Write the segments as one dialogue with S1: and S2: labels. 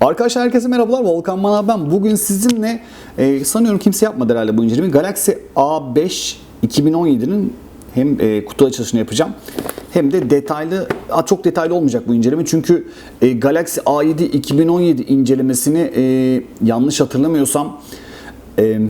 S1: Arkadaşlar herkese merhabalar. Volkan Manav ben. Bugün sizinle e, sanıyorum kimse yapmadı herhalde bu incelemeyi. Galaxy A5 2017'nin hem e, kutu açılışını yapacağım hem de detaylı, çok detaylı olmayacak bu inceleme. Çünkü e, Galaxy A7 2017 incelemesini e, yanlış hatırlamıyorsam e,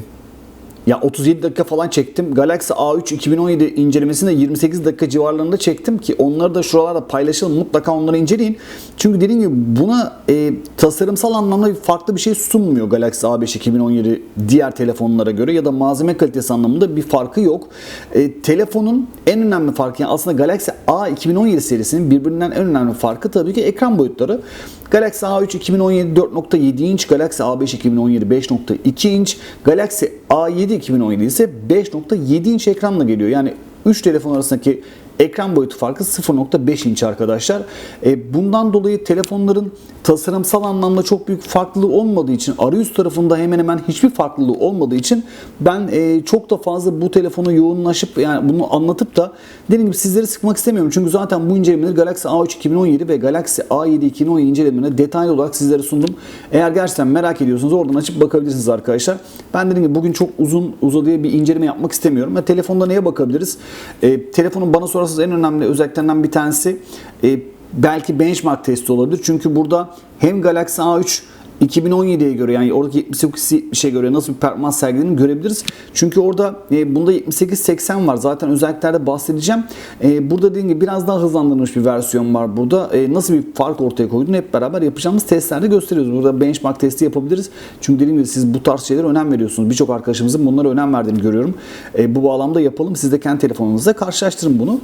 S1: ya 37 dakika falan çektim. Galaxy A3 2017 incelemesini de 28 dakika civarlarında çektim ki onları da şuralarda paylaşalım. Mutlaka onları inceleyin. Çünkü dediğim gibi buna e, tasarımsal anlamda farklı bir şey sunmuyor Galaxy A5 2017 diğer telefonlara göre ya da malzeme kalitesi anlamında bir farkı yok. E, telefonun en önemli farkı yani aslında Galaxy A 2017 serisinin birbirinden en önemli farkı tabii ki ekran boyutları. Galaxy A3 2017 4.7 inç, Galaxy A5 2017 5.2 inç, Galaxy A7 2017 ise 5.7 inç ekranla geliyor. Yani 3 telefon arasındaki ekran boyutu farkı 0.5 inç arkadaşlar. E, bundan dolayı telefonların tasarımsal anlamda çok büyük farklılığı olmadığı için arayüz tarafında hemen hemen hiçbir farklılığı olmadığı için ben e, çok da fazla bu telefonu yoğunlaşıp yani bunu anlatıp da dediğim gibi sizleri sıkmak istemiyorum. Çünkü zaten bu incelemeleri Galaxy A3 2017 ve Galaxy A7 2017 incelemelerine detaylı olarak sizlere sundum. Eğer gerçekten merak ediyorsanız oradan açıp bakabilirsiniz arkadaşlar. Ben dediğim gibi bugün çok uzun uzadıya bir inceleme yapmak istemiyorum. Ve telefonda neye bakabiliriz? E, telefonun bana sorarsanız en önemli özelliklerinden bir tanesi e, belki benchmark testi olabilir. Çünkü burada hem Galaxy A3 2017'ye göre yani oradaki 78-70'e göre nasıl bir performans sergilediğini görebiliriz. Çünkü orada e, bunda 78-80 var. Zaten özelliklerde bahsedeceğim. E, burada dediğim gibi biraz daha hızlandırılmış bir versiyon var burada. E, nasıl bir fark ortaya koyduğunu hep beraber yapacağımız testlerde gösteriyoruz. Burada benchmark testi yapabiliriz. Çünkü dediğim gibi siz bu tarz şeylere önem veriyorsunuz. Birçok arkadaşımızın bunlara önem verdiğini görüyorum. E, bu bağlamda yapalım. Siz de kendi telefonunuzla karşılaştırın bunu.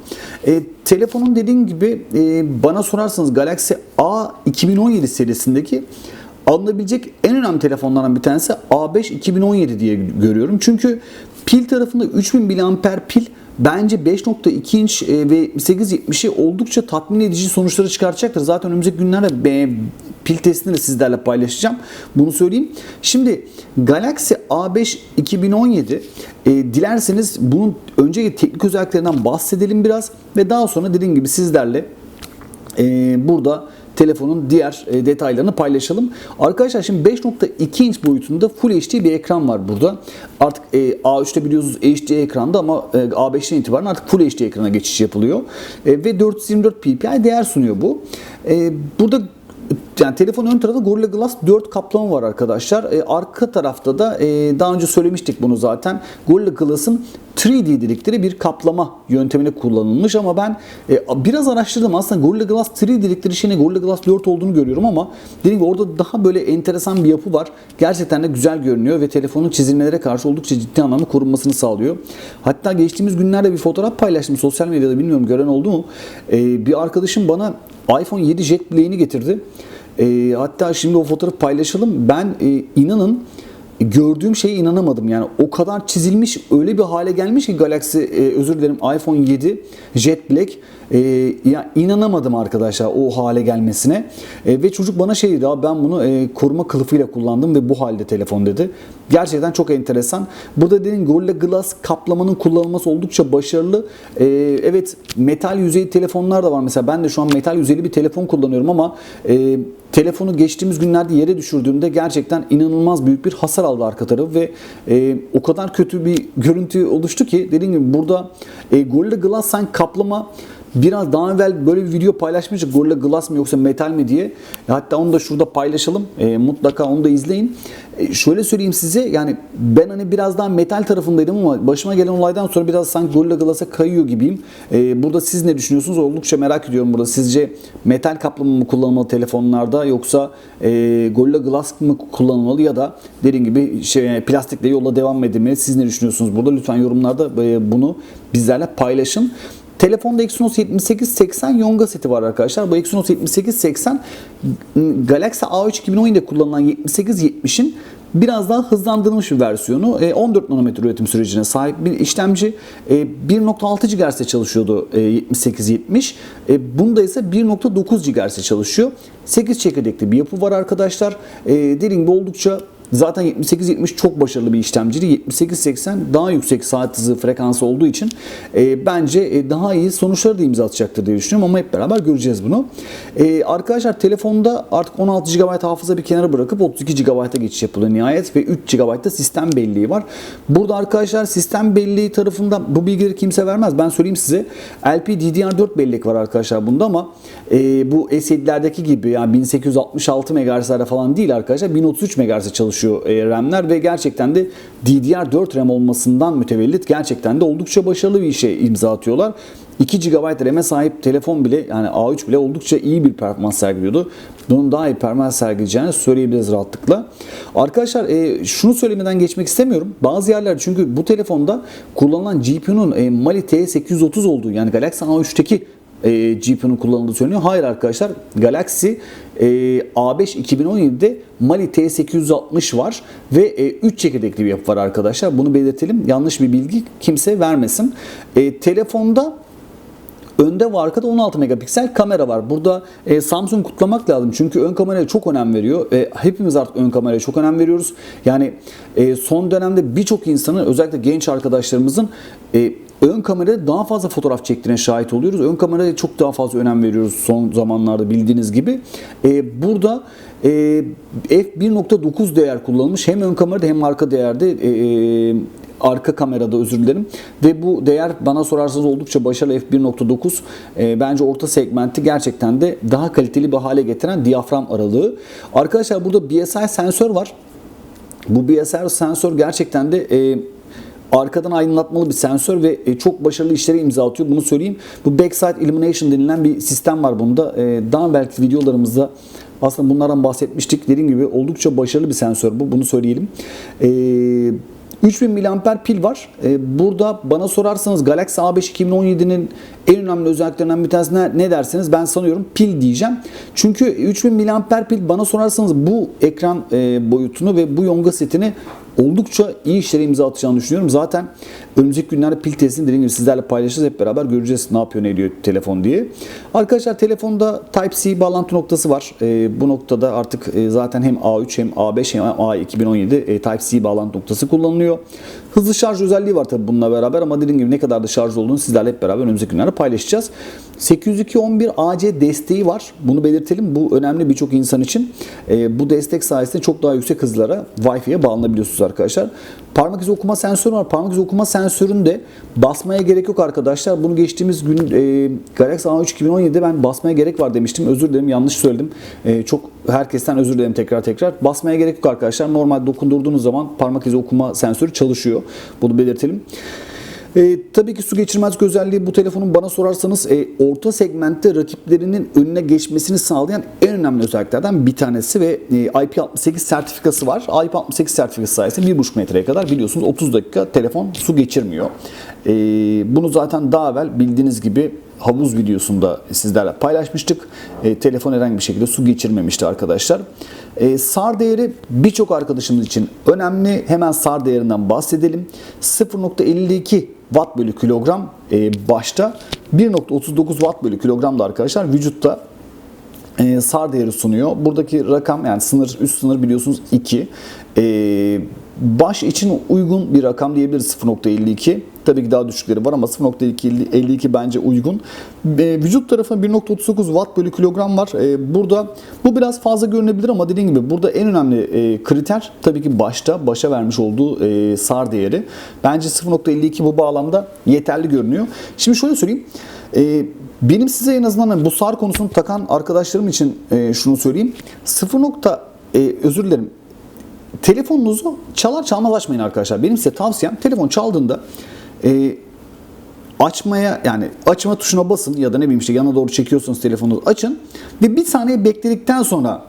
S1: E, telefonun dediğim gibi e, bana sorarsanız Galaxy A 2017 serisindeki alınabilecek en önemli telefonlardan bir tanesi A5 2017 diye görüyorum. Çünkü pil tarafında 3000 mAh pil bence 5.2 inç e, ve 870'i oldukça tatmin edici sonuçları çıkartacaktır. Zaten önümüzdeki günlerde pil testini de sizlerle paylaşacağım. Bunu söyleyeyim. Şimdi Galaxy A5 2017 e, dilerseniz bunun önceki teknik özelliklerinden bahsedelim biraz ve daha sonra dediğim gibi sizlerle e, burada telefonun diğer e, detaylarını paylaşalım. Arkadaşlar şimdi 5.2 inç boyutunda Full HD bir ekran var burada. Artık e, A3'te biliyorsunuz HD ekranda ama e, A5'ten itibaren artık Full HD ekrana geçiş yapılıyor. Ve 424 ppi değer sunuyor bu. Burada yani telefonun ön tarafında Gorilla Glass 4 kaplama var arkadaşlar. E, arka tarafta da e, daha önce söylemiştik bunu zaten. Gorilla Glass'ın 3D dedikleri bir kaplama yöntemine kullanılmış ama ben e, biraz araştırdım. Aslında Gorilla Glass 3D dedikleri şeyin Gorilla Glass 4 olduğunu görüyorum ama dediğim gibi orada daha böyle enteresan bir yapı var. Gerçekten de güzel görünüyor ve telefonun çizilmelere karşı oldukça ciddi anlamda korunmasını sağlıyor. Hatta geçtiğimiz günlerde bir fotoğraf paylaştım sosyal medyada bilmiyorum gören oldu mu? E, bir arkadaşım bana iPhone 7 Jet Black'ini getirdi. E, hatta şimdi o fotoğrafı paylaşalım. Ben e, inanın gördüğüm şeye inanamadım. Yani o kadar çizilmiş, öyle bir hale gelmiş ki Galaxy, e, özür dilerim iPhone 7 Jet Black. E, ya inanamadım arkadaşlar o hale gelmesine. E, ve çocuk bana şey dedi, ben bunu e, koruma kılıfıyla kullandım ve bu halde telefon dedi. Gerçekten çok enteresan. Burada dediğim Gorilla Glass kaplamanın kullanılması oldukça başarılı. E, evet metal yüzeyli telefonlar da var. Mesela ben de şu an metal yüzeyli bir telefon kullanıyorum ama e, telefonu geçtiğimiz günlerde yere düşürdüğümde gerçekten inanılmaz büyük bir hasar aldı arka tarafı ve e, o kadar kötü bir görüntü oluştu ki dediğim gibi burada e, Gorilla Glass sanki kaplama Biraz daha evvel böyle bir video paylaşmıştık. Gorilla Glass mı yoksa metal mi diye. E, hatta onu da şurada paylaşalım. E, mutlaka onu da izleyin. E, şöyle söyleyeyim size yani ben hani biraz daha metal tarafındaydım ama başıma gelen olaydan sonra biraz sanki Gorilla Glass'a kayıyor gibiyim. E, burada siz ne düşünüyorsunuz? Oldukça merak ediyorum burada. Sizce metal kaplama mı kullanılmalı telefonlarda yoksa e, Gorilla Glass mı kullanılmalı ya da dediğim gibi şey, plastikle yola devam edilmeli? Siz ne düşünüyorsunuz burada? Lütfen yorumlarda e, bunu bizlerle paylaşın. Telefonda Exynos 7880 Yonga seti var arkadaşlar. Bu Exynos 7880 Galaxy A3 2017'de kullanılan 7870'in biraz daha hızlandırılmış bir versiyonu. 14 nanometre üretim sürecine sahip bir işlemci. 1.6 GHz'de çalışıyordu 7870. Bunda ise 1.9 GHz'de çalışıyor. 8 çekirdekli bir yapı var arkadaşlar. Dediğim gibi oldukça Zaten 7870 çok başarılı bir işlemciydi. 7880 daha yüksek saat hızı frekansı olduğu için e, bence e, daha iyi sonuçları da imza atacaktır diye düşünüyorum ama hep beraber göreceğiz bunu. E, arkadaşlar telefonda artık 16 GB hafıza bir kenara bırakıp 32 GB'a geçiş yapılıyor nihayet ve 3 GB'da sistem belleği var. Burada arkadaşlar sistem belleği tarafında bu bilgileri kimse vermez. Ben söyleyeyim size. LPDDR4 bellek var arkadaşlar bunda ama e, bu S7'lerdeki gibi yani 1866 MHz'lerde falan değil arkadaşlar. 1033 MHz'de çalışıyor e, RAM'ler ve gerçekten de DDR4 RAM olmasından mütevellit gerçekten de oldukça başarılı bir işe imza atıyorlar. 2 GB RAM'e sahip telefon bile yani A3 bile oldukça iyi bir performans sergiliyordu. Bunun daha iyi performans sergileyeceğini söyleyebiliriz rahatlıkla. Arkadaşlar e, şunu söylemeden geçmek istemiyorum. Bazı yerler çünkü bu telefonda kullanılan GPU'nun e, Mali T830 olduğu yani Galaxy A3'teki e, GPU'nun kullanıldığı söyleniyor. Hayır arkadaşlar Galaxy e, A5 2017'de Mali T860 var ve e, 3 çekirdekli bir yapı var arkadaşlar. Bunu belirtelim. Yanlış bir bilgi kimse vermesin. E, telefonda Önde ve arkada 16 megapiksel kamera var. Burada e, Samsung kutlamak lazım. Çünkü ön kameraya çok önem veriyor. E, hepimiz artık ön kameraya çok önem veriyoruz. Yani e, son dönemde birçok insanın özellikle genç arkadaşlarımızın e, ön kamerada daha fazla fotoğraf çektiğine şahit oluyoruz. Ön kameraya çok daha fazla önem veriyoruz son zamanlarda bildiğiniz gibi. E, burada e, f1.9 değer kullanılmış. Hem ön kamerada hem arka değerde e, arka kamerada özür dilerim. Ve bu değer bana sorarsanız oldukça başarılı f1.9. E, bence orta segmenti gerçekten de daha kaliteli bir hale getiren diyafram aralığı. Arkadaşlar burada BSI sensör var. Bu BSI sensör gerçekten de e, arkadan aydınlatmalı bir sensör ve e, çok başarılı işlere imza atıyor. Bunu söyleyeyim. Bu backside illumination denilen bir sistem var bunda. E, daha belki videolarımızda aslında bunlardan bahsetmiştik. Dediğim gibi oldukça başarılı bir sensör bu. Bunu söyleyelim. Eee 3000 mAh pil var. Burada bana sorarsanız Galaxy A5 2017'nin en önemli özelliklerinden bir tanesi ne, derseniz ben sanıyorum pil diyeceğim. Çünkü 3000 mAh pil bana sorarsanız bu ekran e, boyutunu ve bu yonga setini oldukça iyi işlere imza atacağını düşünüyorum. Zaten önümüzdeki günlerde pil testini dediğim gibi sizlerle paylaşacağız. Hep beraber göreceğiz ne yapıyor ne ediyor telefon diye. Arkadaşlar telefonda Type-C bağlantı noktası var. E, bu noktada artık e, zaten hem A3 hem A5 hem A 2017 e, Type-C bağlantı noktası kullanılıyor. Hızlı şarj özelliği var tabi bununla beraber ama dediğim gibi ne kadar da şarj olduğunu sizlerle hep beraber önümüzdeki günlerde paylaşacağız. 802.11 AC desteği var. Bunu belirtelim. Bu önemli birçok insan için. E, bu destek sayesinde çok daha yüksek hızlara Wi-Fi'ye bağlanabiliyorsunuz arkadaşlar. Parmak izi okuma sensörü var. Parmak izi okuma sensöründe basmaya gerek yok arkadaşlar. Bunu geçtiğimiz gün e, Galaxy A3 2017'de ben basmaya gerek var demiştim. Özür dilerim yanlış söyledim. E, çok herkesten özür dilerim tekrar tekrar. Basmaya gerek yok arkadaşlar. Normal dokundurduğunuz zaman parmak izi okuma sensörü çalışıyor. Bunu belirtelim. E, tabii ki su geçirmezlik özelliği bu telefonun bana sorarsanız e, orta segmentte rakiplerinin önüne geçmesini sağlayan en önemli özelliklerden bir tanesi ve e, IP68 sertifikası var. IP68 sertifikası sayesinde 1,5 metreye kadar biliyorsunuz 30 dakika telefon su geçirmiyor. E, bunu zaten daha evvel bildiğiniz gibi havuz videosunda sizlerle paylaşmıştık. E, telefon herhangi bir şekilde su geçirmemişti arkadaşlar. E, SAR değeri birçok arkadaşımız için önemli. Hemen SAR değerinden bahsedelim. 0.52 watt bölü kilogram e, başta 1.39 watt bölü kilogram da arkadaşlar vücutta e, SAR değeri sunuyor. Buradaki rakam yani sınır üst sınır biliyorsunuz 2. E, baş için uygun bir rakam diyebiliriz 0.52. Tabii ki daha düşükleri var ama 0.52 bence uygun. E, vücut tarafında 1.39 watt bölü kilogram var. E, burada bu biraz fazla görünebilir ama dediğim gibi burada en önemli e, kriter tabii ki başta başa vermiş olduğu e, SAR değeri. Bence 0.52 bu bağlamda yeterli görünüyor. Şimdi şöyle söyleyeyim. E, benim size en azından bu SAR konusunu takan arkadaşlarım için e, şunu söyleyeyim. 0. E, özür dilerim telefonunuzu çalar çalmaz açmayın arkadaşlar. Benim size tavsiyem telefon çaldığında e, açmaya yani açma tuşuna basın ya da ne bileyim işte yana doğru çekiyorsunuz telefonu açın ve bir saniye bekledikten sonra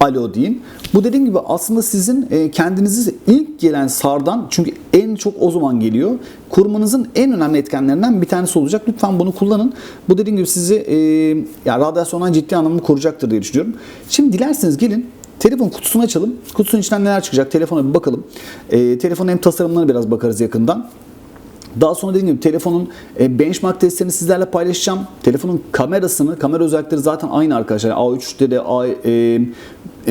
S1: alo deyin. Bu dediğim gibi aslında sizin e, kendinizi ilk gelen sardan çünkü en çok o zaman geliyor. Kurmanızın en önemli etkenlerinden bir tanesi olacak. Lütfen bunu kullanın. Bu dediğim gibi sizi e, yani radyasyondan ciddi anlamda koruyacaktır diye düşünüyorum. Şimdi dilerseniz gelin Telefon kutusunu açalım. Kutusunun içinden neler çıkacak? Telefona bir bakalım. E, telefonun hem tasarımlarına biraz bakarız yakından. Daha sonra dediğim gibi telefonun e, benchmark testlerini sizlerle paylaşacağım. Telefonun kamerasını, kamera özellikleri zaten aynı arkadaşlar. A3'te de A, e,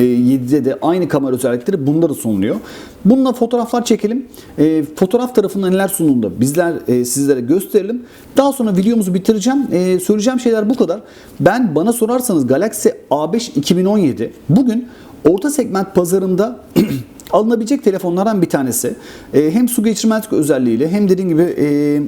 S1: 7'de de aynı kamera özellikleri bunda da sunuluyor. Bununla fotoğraflar çekelim. E, fotoğraf tarafında neler sunulduğunda bizler e, sizlere gösterelim. Daha sonra videomuzu bitireceğim. E, söyleyeceğim şeyler bu kadar. Ben bana sorarsanız Galaxy A5 2017 bugün orta segment pazarında alınabilecek telefonlardan bir tanesi. E, hem su geçirmezlik özelliğiyle hem dediğim gibi e,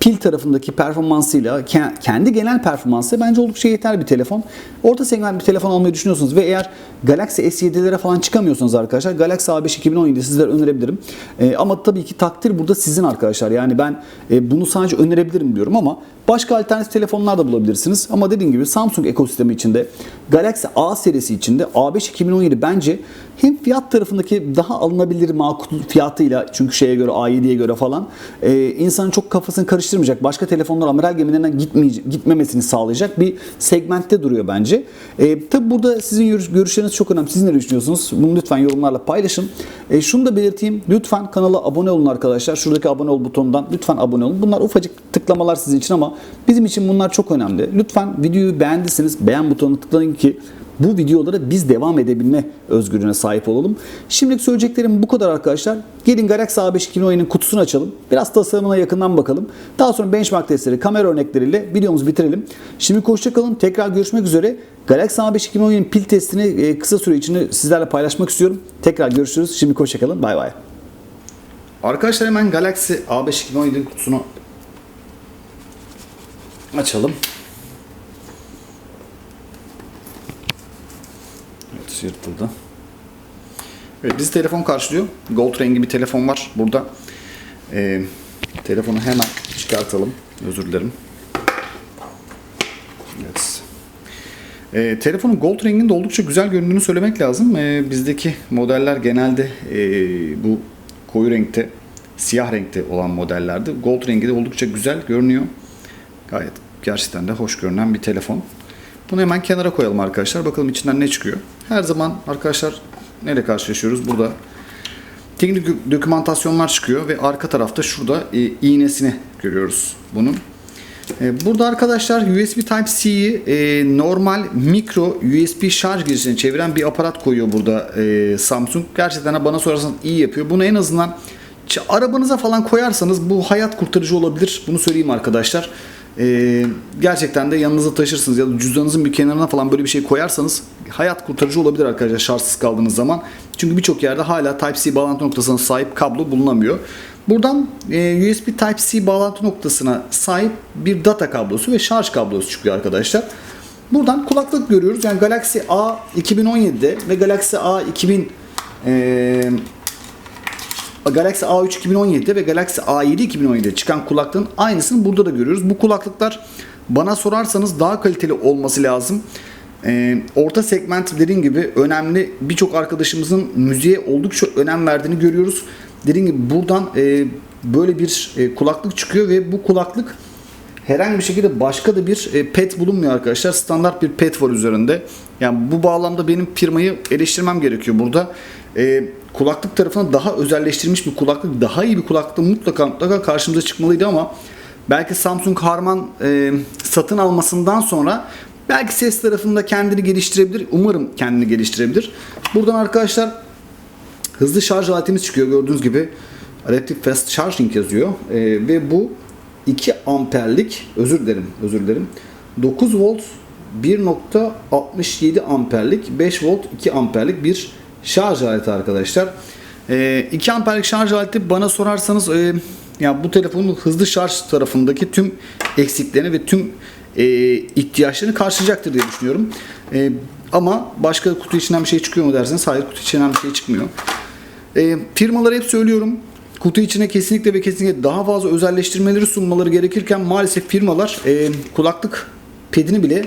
S1: pil tarafındaki performansıyla ke- kendi genel performansı bence oldukça yeterli bir telefon. Orta segment bir telefon almayı düşünüyorsanız ve eğer Galaxy S7'lere falan çıkamıyorsanız arkadaşlar Galaxy A5 2017 sizlere önerebilirim. E, ama tabii ki takdir burada sizin arkadaşlar. Yani ben e, bunu sadece önerebilirim diyorum ama başka alternatif telefonlar da bulabilirsiniz. Ama dediğim gibi Samsung ekosistemi içinde Galaxy A serisi içinde A5 2017 bence hem fiyat tarafındaki daha alınabilir makul fiyatıyla çünkü şeye göre A7'ye göre falan e, insanın çok kafasını karıştırmayacak başka telefonlar amiral gemilerinden gitmemesini sağlayacak bir segmentte duruyor bence. E, tabi burada sizin görüş- görüşleriniz çok önemli. Siz ne düşünüyorsunuz? Bunu lütfen yorumlarla paylaşın. E, şunu da belirteyim. Lütfen kanala abone olun arkadaşlar. Şuradaki abone ol butonundan lütfen abone olun. Bunlar ufacık tıklamalar sizin için ama bizim için bunlar çok önemli. Lütfen videoyu beğendiyseniz beğen butonuna tıklayın ki bu videolara biz devam edebilme özgürlüğüne sahip olalım. Şimdilik söyleyeceklerim bu kadar arkadaşlar. Gelin Galaxy A5 2017'nin kutusunu açalım. Biraz tasarımına yakından bakalım. Daha sonra benchmark testleri, kamera örnekleriyle videomuzu bitirelim. Şimdi hoşça kalın. Tekrar görüşmek üzere. Galaxy A5 2017'nin pil testini e, kısa süre içinde sizlerle paylaşmak istiyorum. Tekrar görüşürüz. Şimdi hoşça kalın. Bay bay. Arkadaşlar hemen Galaxy A5 2017'nin kutusunu açalım. Evet yırtıldı. Evet bizi telefon karşılıyor. Gold rengi bir telefon var burada. Ee, telefonu hemen çıkartalım. Özür dilerim. Evet. Ee, telefonun gold renginde oldukça güzel göründüğünü söylemek lazım. Ee, bizdeki modeller genelde e, bu koyu renkte, siyah renkte olan modellerde. Gold rengi de oldukça güzel görünüyor. Gayet gerçekten de hoş görünen bir telefon. Bunu hemen kenara koyalım arkadaşlar. Bakalım içinden ne çıkıyor. Her zaman arkadaşlar neyle karşılaşıyoruz? Burada teknik dok- dokümantasyonlar çıkıyor ve arka tarafta şurada e, iğnesini görüyoruz bunun. E, Burada arkadaşlar USB Type-C'yi e, normal mikro USB şarj girişine çeviren bir aparat koyuyor burada e, Samsung. Gerçekten bana sorarsanız iyi yapıyor. Bunu en azından arabanıza falan koyarsanız bu hayat kurtarıcı olabilir. Bunu söyleyeyim arkadaşlar. E, gerçekten de yanınıza taşırsınız ya da cüzdanınızın bir kenarına falan böyle bir şey koyarsanız hayat kurtarıcı olabilir arkadaşlar şarjsız kaldığınız zaman. Çünkü birçok yerde hala Type-C bağlantı noktasına sahip kablo bulunamıyor. Buradan e, USB Type-C bağlantı noktasına sahip bir data kablosu ve şarj kablosu çıkıyor arkadaşlar. Buradan kulaklık görüyoruz. Yani Galaxy A 2017'de ve Galaxy A 2000 e, Galaxy A3 2017'de ve Galaxy A7 2017'de çıkan kulaklığın aynısını burada da görüyoruz. Bu kulaklıklar bana sorarsanız daha kaliteli olması lazım. Ee, orta segment dediğim gibi önemli. Birçok arkadaşımızın müziğe oldukça önem verdiğini görüyoruz. Dediğim gibi buradan e, böyle bir e, kulaklık çıkıyor ve bu kulaklık herhangi bir şekilde başka da bir e, pet bulunmuyor arkadaşlar. Standart bir pet var üzerinde. Yani bu bağlamda benim firmayı eleştirmem gerekiyor burada. E, kulaklık tarafına daha özelleştirilmiş bir kulaklık, daha iyi bir kulaklık mutlaka mutlaka karşımıza çıkmalıydı ama belki Samsung Harman e, satın almasından sonra belki ses tarafında kendini geliştirebilir. Umarım kendini geliştirebilir. Buradan arkadaşlar hızlı şarj aletimiz çıkıyor gördüğünüz gibi. Adaptive Fast Charging yazıyor. Ee, ve bu 2 amperlik özür dilerim özür dilerim 9 volt 1.67 amperlik 5 volt 2 amperlik bir şarj aleti arkadaşlar. Ee, 2 amperlik şarj aleti bana sorarsanız e, ya bu telefonun hızlı şarj tarafındaki tüm eksiklerini ve tüm e, ihtiyaçlarını karşılayacaktır diye düşünüyorum. E, ama başka kutu içinden bir şey çıkıyor mu derseniz hayır kutu içinden bir şey çıkmıyor. E, hep söylüyorum. Kutu içine kesinlikle ve kesinlikle daha fazla özelleştirmeleri sunmaları gerekirken maalesef firmalar e, kulaklık pedini bile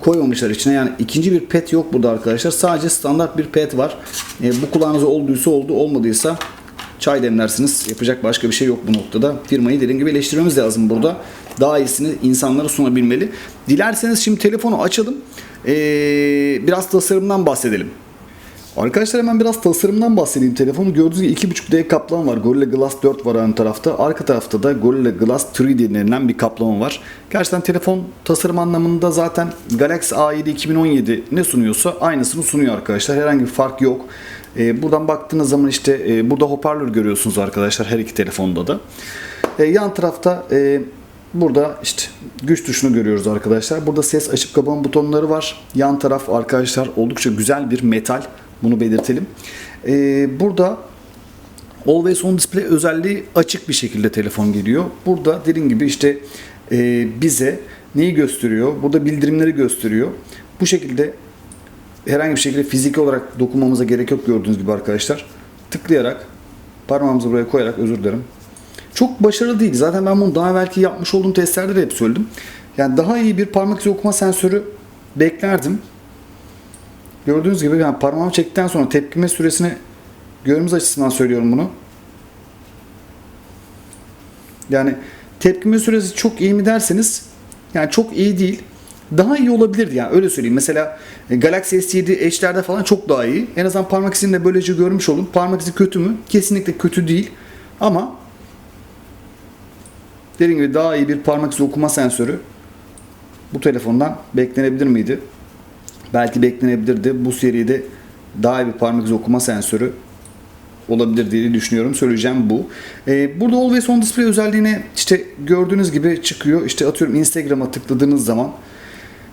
S1: koymamışlar içine. Yani ikinci bir pet yok burada arkadaşlar. Sadece standart bir pet var. E, bu kulağınıza olduysa oldu, olmadıysa çay demlersiniz. Yapacak başka bir şey yok bu noktada. Firmayı dediğim gibi eleştirmemiz lazım burada. Daha iyisini insanlara sunabilmeli. Dilerseniz şimdi telefonu açalım. E, biraz tasarımdan bahsedelim. Arkadaşlar hemen biraz tasarımdan bahsedeyim. Telefonu gördüğünüz gibi 2.5D kaplama var. Gorilla Glass 4 var ön tarafta. Arka tarafta da Gorilla Glass 3 denilen bir kaplama var. Gerçekten telefon tasarım anlamında zaten Galaxy A7 2017 ne sunuyorsa aynısını sunuyor arkadaşlar. Herhangi bir fark yok. Ee, buradan baktığınız zaman işte e, burada hoparlör görüyorsunuz arkadaşlar her iki telefonda da. E, yan tarafta e, burada işte güç tuşunu görüyoruz arkadaşlar. Burada ses açıp kapama butonları var. Yan taraf arkadaşlar oldukça güzel bir metal. Bunu belirtelim. E, burada Always on display özelliği açık bir şekilde telefon geliyor. Burada dediğim gibi işte e, bize neyi gösteriyor? Burada bildirimleri gösteriyor. Bu şekilde herhangi bir şekilde fiziki olarak dokunmamıza gerek yok gördüğünüz gibi arkadaşlar. Tıklayarak parmağımızı buraya koyarak özür dilerim. Çok başarılı değil. Zaten ben bunu daha belki yapmış olduğum testlerde de hep söyledim. Yani daha iyi bir parmak izi okuma sensörü beklerdim. Gördüğünüz gibi yani parmağımı çektikten sonra tepkime süresini görmemiz açısından söylüyorum bunu. Yani tepkime süresi çok iyi mi derseniz yani çok iyi değil. Daha iyi olabilirdi yani öyle söyleyeyim. Mesela e, Galaxy S7 Edge'lerde falan çok daha iyi. En azından parmak izini de böylece görmüş olun. Parmak izi kötü mü? Kesinlikle kötü değil. Ama dediğim gibi daha iyi bir parmak izi okuma sensörü bu telefondan beklenebilir miydi? Belki beklenebilirdi. Bu seride daha iyi bir parmak izi okuma sensörü olabilir diye düşünüyorum. Söyleyeceğim bu. Ee, burada Always On Display özelliğine işte gördüğünüz gibi çıkıyor. İşte atıyorum Instagram'a tıkladığınız zaman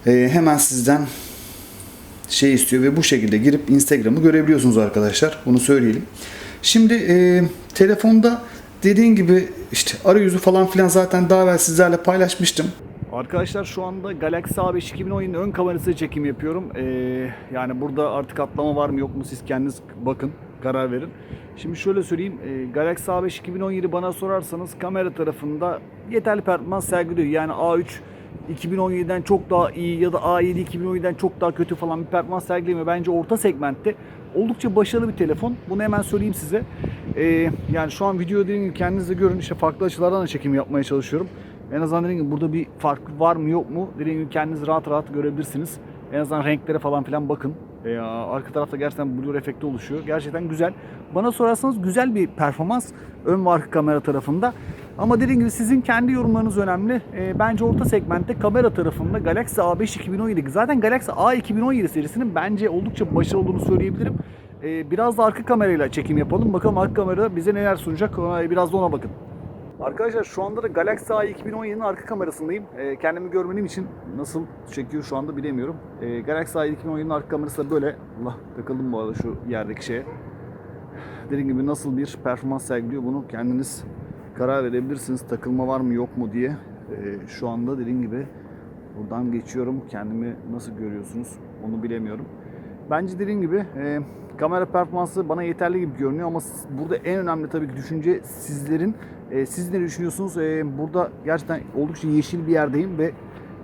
S1: e, hemen sizden şey istiyor ve bu şekilde girip Instagram'ı görebiliyorsunuz arkadaşlar. Bunu söyleyelim. Şimdi e, telefonda dediğin gibi işte arayüzü falan filan zaten daha evvel sizlerle paylaşmıştım. Arkadaşlar şu anda Galaxy A5 2010'un ön kamerası çekim yapıyorum. Ee, yani burada artık atlama var mı yok mu siz kendiniz bakın karar verin. Şimdi şöyle söyleyeyim. E, Galaxy A5 2017 bana sorarsanız kamera tarafında yeterli performans sergiliyor. Yani A3 2017'den çok daha iyi ya da A7 2017'den çok daha kötü falan bir performans sergilemiyor. Bence orta segmentte oldukça başarılı bir telefon. Bunu hemen söyleyeyim size. Ee, yani şu an video dediğim gibi kendiniz de görün. İşte farklı açılardan da çekim yapmaya çalışıyorum. En azından dediğim gibi burada bir fark var mı yok mu dediğim gibi kendiniz rahat rahat görebilirsiniz. En azından renklere falan filan bakın. Ee, arka tarafta gerçekten blur efekti oluşuyor. Gerçekten güzel. Bana sorarsanız güzel bir performans ön ve arka kamera tarafında. Ama dediğim gibi sizin kendi yorumlarınız önemli. Ee, bence orta segmentte kamera tarafında Galaxy A5 2017 zaten Galaxy A 2017 serisinin bence oldukça başarılı olduğunu söyleyebilirim. Ee, biraz da arka kamerayla çekim yapalım. Bakalım arka kamera bize neler sunacak. Biraz da ona bakın. Arkadaşlar şu anda da Galaxy A 2017'nin arka kamerasındayım. Ee, kendimi görmenim için nasıl çekiyor şu anda bilemiyorum. Ee, Galaxy A 2017'nin arka kamerası da böyle. Allah takıldım bu arada şu yerdeki şeye. Dediğim gibi nasıl bir performans sergiliyor bunu kendiniz karar verebilirsiniz. Takılma var mı yok mu diye. Ee, şu anda dediğim gibi buradan geçiyorum. Kendimi nasıl görüyorsunuz onu bilemiyorum. Bence dediğim gibi e, kamera performansı bana yeterli gibi görünüyor ama burada en önemli tabii ki düşünce sizlerin. E, siz ne düşünüyorsunuz? E, burada gerçekten oldukça yeşil bir yerdeyim ve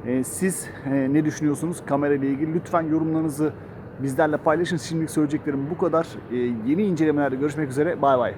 S1: e, siz e, ne düşünüyorsunuz kamera ile ilgili? Lütfen yorumlarınızı bizlerle paylaşın. Şimdilik söyleyeceklerim bu kadar. E, yeni incelemelerde görüşmek üzere. Bay bay.